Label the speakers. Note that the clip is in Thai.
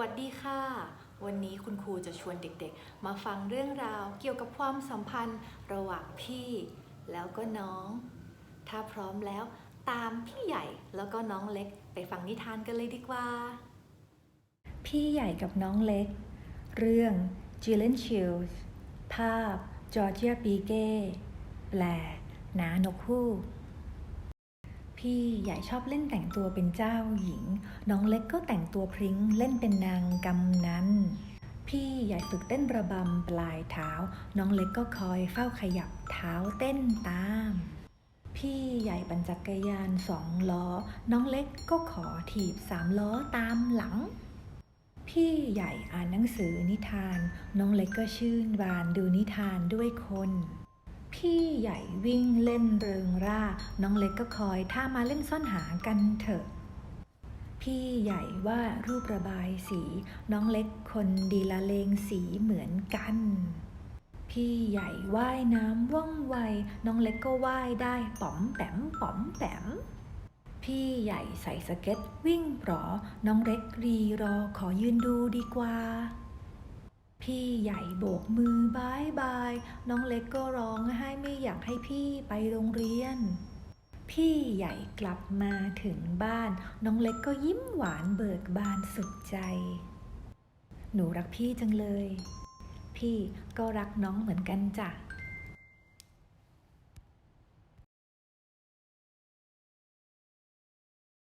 Speaker 1: วัสดีค่ะ วันนี้คุณครูจะชวนเด็กๆ มาฟังเรื่องราวเกี่ยวกับความสัมพันธ์ระหว่างพี่แล้วก็น้อง ถ้าพร้อมแล้วตามพี่ใหญ่แล้วก็น้องเล็กไปฟังนิทานกันเลยดีกว่า พี่ใหญ่กับน้องเล็ก เรื่อง g i l l e n s h i e l d ภาพ Georgia b i g e แปลนานกฮูก พี่ใหญ่ชอบเล่นแต่งตัวเป็นเจ้าหญิง น้องเล็กก็แต่งตัวพริ้งเล่นเป็นนางกำนันพี่ใหญ่ฝึกเต้นระบำปลายเท้า น้องเล็กก็คอยเฝ้าขยับเท้าเต้นตาม พี่ใหญ่ปั่นจักรยานสองล้อ น้องเล็กก็ขอถีบสามล้อตามหลัง พี่ใหญ่อ่านหนังสือนิทาน น้องเล็กก็ชื่นบานดูนิทานด้วยคน พี่ใหญ่วิ่งเล่นเริงร่า น้องเล็กก็คอยถ้ามาเล่นซ่อนหากันเถอะ พี่ใหญ่ว่ารูประบายสี น้องเล็กคนดีละเลงสีเหมือนกัน พี่ใหญ่ว่ายน้ำว่องไว น้องเล็กก็ว่ายได้ป๋อมแปมป๋อมแปมพี่ใหญ่ใส่สเก็ตวิ่งปลอน้องเล็กรีรอขอยืนดูดีกว่า พี่ใหญ่โบกมือบายบาย น้องเล็กก็ร้องไห้ไม่อยากให้พี่ไปโรงเรียน พี่ใหญ่กลับมาถึงบ้าน น้องเล็กก็ยิ้มหวานเบิกบานสุดใจ หนูรักพี่จังเลย พี่ก็รักน้องเหมือนกันจ้ะ